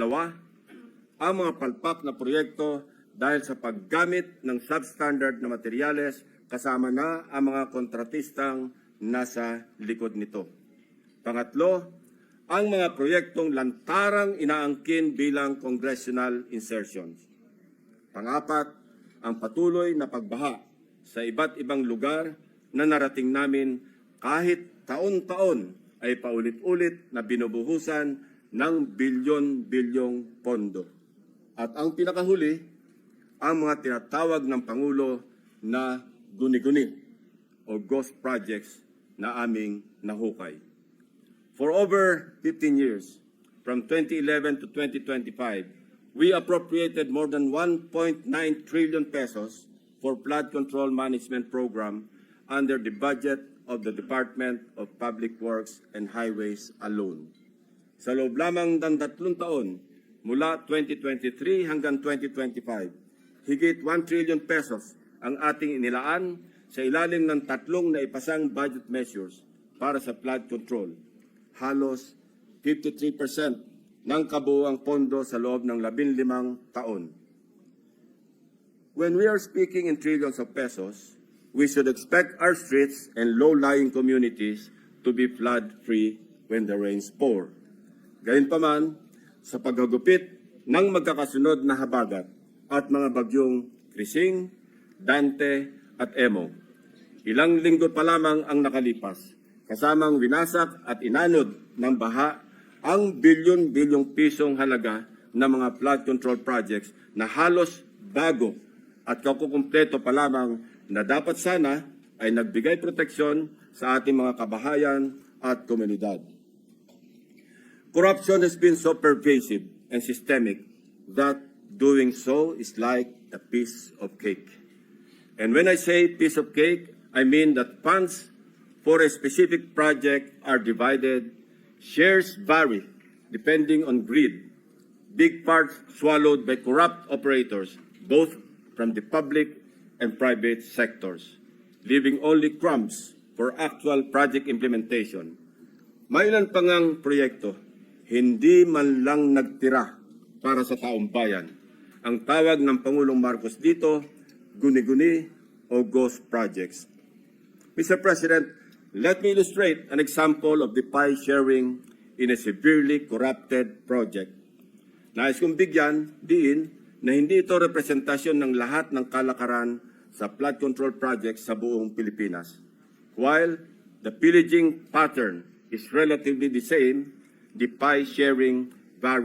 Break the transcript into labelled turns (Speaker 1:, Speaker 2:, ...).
Speaker 1: Pangalawa, ang mga palpak na proyekto dahil sa paggamit ng substandard na materyales kasama na ang mga kontratistang nasa likod nito. Pangatlo, ang mga proyektong lantarang inaangkin bilang congressional insertions. Pangapat, ang patuloy na pagbaha sa iba't ibang lugar na narating namin kahit taon-taon ay paulit-ulit na binubuhusan ng bilyon-bilyong pondo. At ang pinakahuli, ang mga tinatawag ng Pangulo na guni-guni o ghost projects na aming nahukay. For over 15 years, from 2011 to 2025, we appropriated more than 1.9 trillion pesos for flood control management program under the budget of the Department of Public Works and Highways alone. Sa loob lamang ng tatlong taon, mula 2023 hanggang 2025, higit 1 trillion pesos ang ating inilaan sa ilalim ng tatlong naipasang budget measures para sa flood control. Halos 53% ng kabuuang pondo sa loob ng 15 taon. When we are speaking in trillions of pesos, we should expect our streets and low-lying communities to be flood-free when the rains pour. Gayunpaman, sa paghagupit ng magkakasunod na habagat at mga bagyong Krising, Dante at Emo, ilang linggo pa lamang ang nakalipas, kasamang winasak at inanod ng baha ang bilyon-bilyong pisong halaga ng mga flood control projects na halos bago at kakukumpleto pa lamang na dapat sana ay nagbigay proteksyon sa ating mga kabahayan at komunidad. Corruption has been so pervasive and systemic that doing so is like a piece of cake. And when I say piece of cake, I mean that funds for a specific project are divided, shares vary depending on greed, big parts swallowed by corrupt operators, both from the public and private sectors, leaving only crumbs for actual project implementation. May ilan pa proyekto, hindi man lang nagtira para sa taong bayan. Ang tawag ng Pangulong Marcos dito, guni-guni o ghost projects. Mr. President, let me illustrate an example of the pie sharing in a severely corrupted project. Nais kong bigyan diin na hindi ito representasyon ng lahat ng kalakaran sa flood control projects sa buong Pilipinas. While the pillaging pattern is relatively the same, the pie sharing varies